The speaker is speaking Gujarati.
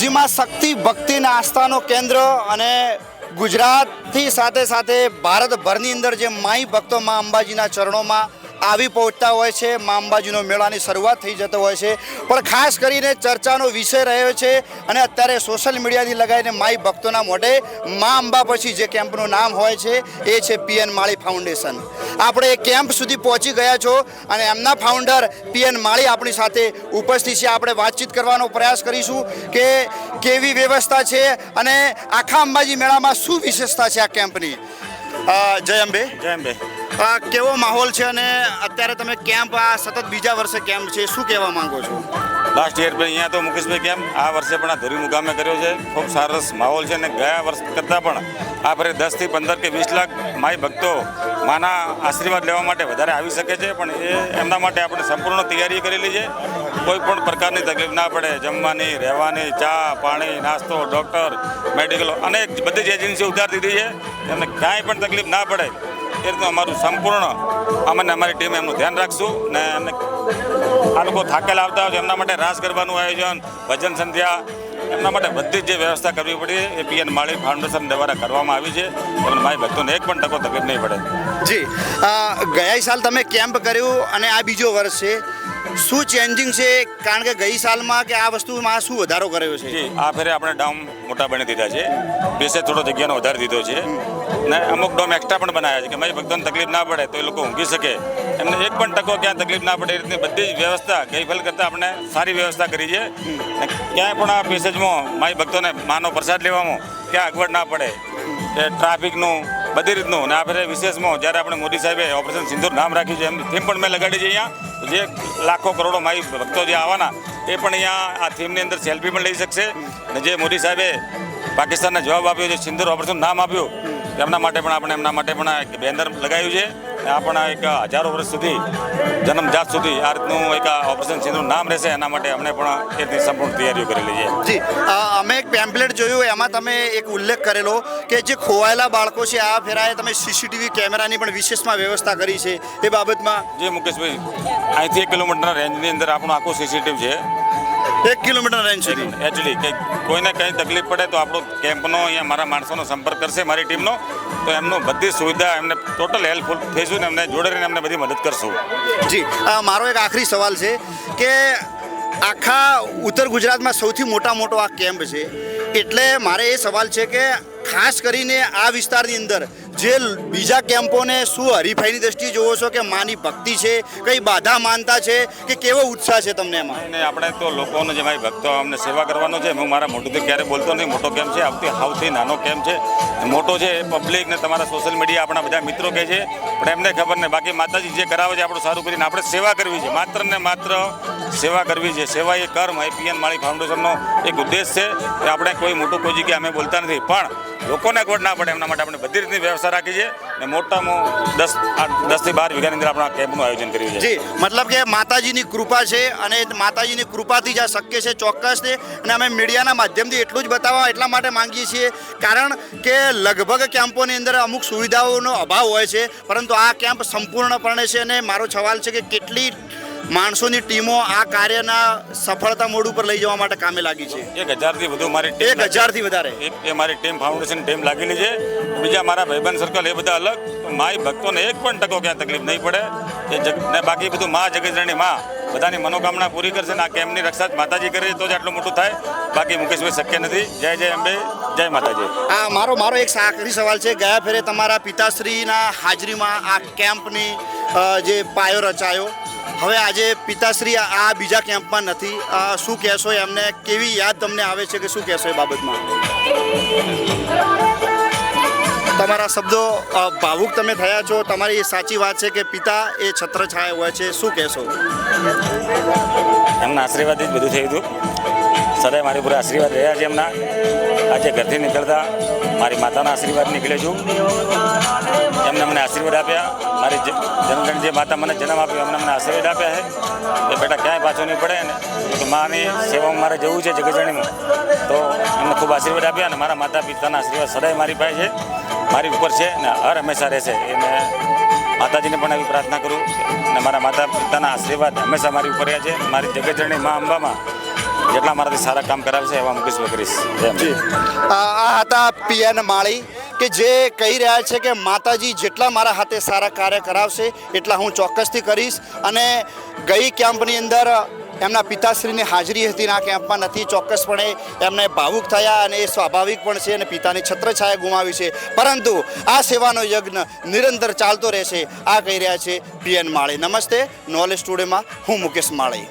જેમાં શક્તિ, ભક્તિ અને આસ્થાનો કેન્દ્ર અને ગુજરાતથી સાથે સાથે ભારતભરની અંદર જે માઈ ભક્તો મા અંબાજીના ચરણોમાં આવી પહોંચતા હોય છે. મા અંબાજીનો મેળાની શરૂઆત થઈ જતો હોય છે. પણ ખાસ કરીને ચર્ચાનો વિષય રહ્યો છે અને અત્યારે સોશિયલ મીડિયાથી લગાવીને માઈ ભક્તોના મોઢે મા અંબા પછી જે કેમ્પનું નામ હોય છે, એ છે પીએન માળી ફાઉન્ડેશન. આપણે એ કેમ્પ સુધી પહોંચી ગયા છો અને એમના ફાઉન્ડર પીએન માળી આપણી સાથે ઉપસ્થિત છે. આપણે વાતચીત કરવાનો પ્રયાસ કરીશું કે કેવી વ્યવસ્થા છે અને આખા અંબાજી મેળામાં શું વિશેષતા છે આ કેમ્પની? જય અંબે. જય અંબે. કેવો માહોલ છે અને અત્યારે તમે કેમ્પ, આ સતત બીજા વર્ષે કેમ્પ છે, શું કહેવા માંગો છો? લાસ્ટ યર પણ અહીંયા તો મુકેશભાઈ કેમ્પ આ વર્ષે પણ આ ધોરી મુકામે કર્યો છે. ખૂબ સરસ માહોલ છે અને ગયા વર્ષ કરતાં પણ આ ફરી દસથી પંદર કે વીસ લાખ માઈ ભક્તો માના આશીર્વાદ લેવા માટે વધારે આવી શકે છે, પણ એ એમના માટે આપણે સંપૂર્ણ તૈયારી કરેલી છે. કોઈ પણ પ્રકારની તકલીફ ના પડે, જમવાની, રહેવાની, ચા, પાણી, નાસ્તો ડૉક્ટર મેડિકલ અનેક બધી જ એજન્સીઓ ઉધાર દીધી છે. એમને કાંઈ પણ તકલીફ ના પડે. એ રીતનું અમારું સંપૂર્ણ અમને અમારી ટીમ એમનું ધ્યાન રાખશું ને એમને આ લોકો થાકેલા આવતા હોય એમના માટે રાસ ગરબાનું આયોજન, ભજન સંધ્યા, એમના માટે બધી જ જે વ્યવસ્થા કરવી પડી એ પીએન માળી ફાઉન્ડેશન દ્વારા કરવામાં આવી છે. એમને મારી ભક્તોને એક પણ ટકો તકલીફ નહીં પડે. જી ગયા સાલ તમે કેમ્પ કર્યું અને આ બીજો વર્ષ છે. શું ચેન્જિંગ છે? કારણ કે ગઈ સાલમાં કે આ વસ્તુમાં શું વધારો કર્યો છે? આ ફેરે આપણે ડાઉન મોટા બની દીધા છે. બેસે થોડો જગ્યાનો વધારી દીધો છે. ને અમુક ડોમ એક્સ્ટ્રા પણ બનાવ્યા છે કે મારી ભક્તોને તકલીફ ના પડે તો એ લોકો ઊંઘી શકે. એમને એક પણ ટકો ક્યાં તકલીફ ના પડે એ રીતની બધી જ વ્યવસ્થા ગઈ ફેલ કરતાં આપણે સારી વ્યવસ્થા કરી છે. ક્યાંય પણ આ પેસેજમાં મારી ભક્તોને માનો પ્રસાદ લેવામાં, ક્યાં અગવડ ના પડે. કે ટ્રાફિકનું બધી રીતનું. ને આ ફેરે વિશેષમાં જ્યારે આપણે મોદી સાહેબે ઓપરેશન સિંધુર નામ રાખ્યું છે, એમની થીમ પણ મેં લગાડી છે અહીંયા. જે લાખો કરોડો માઈ ભક્તો જે આવવાના, એ પણ અહીંયા આ થીમની અંદર સેલ્ફી પણ લઈ શકશે. અને જે મોદી સાહેબે પાકિસ્તાનને જવાબ આપ્યો છે સિંદૂર ઓપરેશન નામ આપ્યું એમના માટે પણ, આપણે એમના માટે પણ બેનર લગાવ્યું છે. ને આ પણ આ એક હજારો વર્ષ સુધી જન્મજાત સુધી આ રીતનું એક ઓપરેશન સિંદૂર નામ રહેશે એના માટે અમને પણ એ રીતની સંપૂર્ણ તૈયારીઓ કરેલી છે. જી અમે એક પેમ્પલેટ જોયું એમાં તમે એક ઉલ્લેખ કરેલો કે જે ખોવાયેલા બાળકો છે આ ફેરાએ તમે સીસીટીવી કેમેરાની પણ વિશેષમાં વ્યવસ્થા કરી છે એ બાબતમાં જે મુકેશભાઈ અહીંથી એક કિલોમીટરના રેન્જની અંદર આપણું આખું સીસીટીવી છે. એક કિલોમીટર રેન્જ સુધી? એકચ્યુઅલી કે કોઈને કંઈ તકલીફ પડે તો આપણો કેમ્પનો અહીંયા મારા માણસોનો સંપર્ક કરશે મારી ટીમનો. તો એમનું બધી સુવિધા એમને ટોટલ હેલ્પફુલ થઈશું ને એમને જોડે રહીને એમને બધી મદદ કરશું. જી મારો એક આખરી સવાલ છે કે આખા ઉત્તર ગુજરાતમાં સૌથી મોટા મોટો આ કેમ્પ છે. એટલે મારે એ સવાલ છે કે ખાસ કરીને આ વિસ્તારની અંદર જે બીજા કેમ્પોને શું હરીફાઈની દ્રષ્ટિએ જોવો છો કે માની ભક્તિ છે, કઈ બાધા માનતા છે કે કેવો ઉત્સાહ છે તમને એમાં? ને આપણે તો લોકોનો જે મારી ભક્તો અમને સેવા કરવાનો છે, હું મારા મોઢુંથી ક્યારે બોલતો નહીં, મોટો કેમ્પ છે, આવતી સૌથી નાનો કેમ્પ છે મોટો છે પબ્લિક ને તમારા સોશિયલ મીડિયા આપણા બધા મિત્રો કહે છે, પણ એમને ખબર નહીં, બાકી માતાજી જે કરાવે છે, આપણું સારું કરીને આપણે સેવા કરવી છે, માત્ર ને માત્ર સેવા કરવી છે. સેવા એ કર્મ આઈપીએન પીએન માળી ફાઉન્ડેશનનો એક ઉદ્દેશ છે કે આપણે કોઈ મોટું કોઈ જગ્યાએ અમે બોલતા નથી. પણ લોકોને ખોટ ના પડે, એમના માટે આપણે બધી રીતની વ્યવસ્થા રાખી છે અને મોટામાં દસ દસથી બાર વીઘાની અંદર આપણે કેમ્પનું આયોજન કર્યું છે. જી, મતલબ કે માતાજીની કૃપા છે અને માતાજીની કૃપાથી જ આ શક્ય છે ચોક્કસ છે અને અમે મીડિયાના માધ્યમથી એટલું જ બતાવવા એટલા માટે માંગીએ છીએ. કારણ કે લગભગ કેમ્પોની અંદર અમુક સુવિધાઓનો અભાવ હોય છે, પરંતુ આ કેમ્પ સંપૂર્ણપણે છે અને મારો સવાલ છે કે કેટલી માણસોની ટીમો આ કાર્યના સફળતા મોડ ઉપર લઈ જવા માટે કામે લાગી છે. એક હજારથી વધુ મારી એક હજારથી વધારે. એ મારી ટીમ ફાઉન્ડેશન ટીમ લાગેલી છે. બીજા મારા ભાઈબંધ સર્કલ એ બધા અલગ. માય ભક્તોને એક પણ ટકો ક્યાં તકલીફ નહીં પડે. એ જગ ને બાકી બધું મા જગતરાણી મા બધાની મનોકામના પૂરી કરશે ને આ કેમ્પની રક્ષા માતાજી કરે તો જ આટલું મોટું થાય. બાકી મુકેશભાઈ શક્ય નથી. જય જય અંબે જય માતાજી. આ મારો મારો એક આખરી સવાલ છે. ગયા ફેરે તમારા પિતાશ્રીના હાજરીમાં આ કેમ્પની જે પાયો રચાયો હવે આજે પિતાશ્રી આ- બીજા કેમ્પમાં નથી. શું કહેશો એમને? કેવી યાદ તમને આવે છે કે શું કહેશો એ બાબતમાં? તમારા શબ્દો ભાવુક તમે થયા છો. તમારી સાચી વાત છે કે પિતા એ છત્રછાયા હોય છે. શું કહેશો? એમના આશીર્વાદથી જ બધું થયું હતું. સદાય મારી પૂરા આશીર્વાદ રહ્યા છે એમના. આજે ઘરથી નીકળતા મારી માતાના આશીર્વાદ નીકળે છું. મને આશીર્વાદ આપ્યા. મારી જનગણ જે માતા મને જન્મ આપ્યો, એમને મને આશીર્વાદ આપ્યા છે. કે બેટા ક્યાંય પાછું નહીં પડે ને. કે માની સેવામાં મારે જવું છે જગતજણીમાં તો એમને ખૂબ આશીર્વાદ આપ્યા અને મારા માતા પિતાના આશીર્વાદ સદાય મારી પાસે છે. મારી ઉપર છે ને હર હંમેશા રહેશે. એને માતાજીને પણ એવી પ્રાર્થના કરું અને મારા માતા પિતાના આશીર્વાદ હંમેશા મારી ઉપર રહ્યા છે. મારી જગજણી મા અંબામાં જેટલા મારાથી સારા કામ કરાવશે એવા મુકેશભાઈ કરીશ. આ હતા પીએન માળી. કે જે કહી રહ્યા છે કે માતાજી જેટલા મારા હાથે સારા કાર્ય કરાવશે, એટલા હું ચોક્કસથી કરીશ. અને ગઈ કેમ્પની અંદર એમના પિતાશ્રીની હાજરી હતી ના કેમ્પમાં નથી, ચોક્કસપણે એમને ભાવુક થયા અને એ સ્વાભાવિક પણ છે અને પિતાની છત્રછાયા ગુમાવી છે. પરંતુ આ સેવાનો યજ્ઞ નિરંતર ચાલતો રહેશે, આ કહી રહ્યા છે પીએન માળી. નમસ્તે નોલેજ સ્ટુડિયોમાં હું મુકેશ માળી.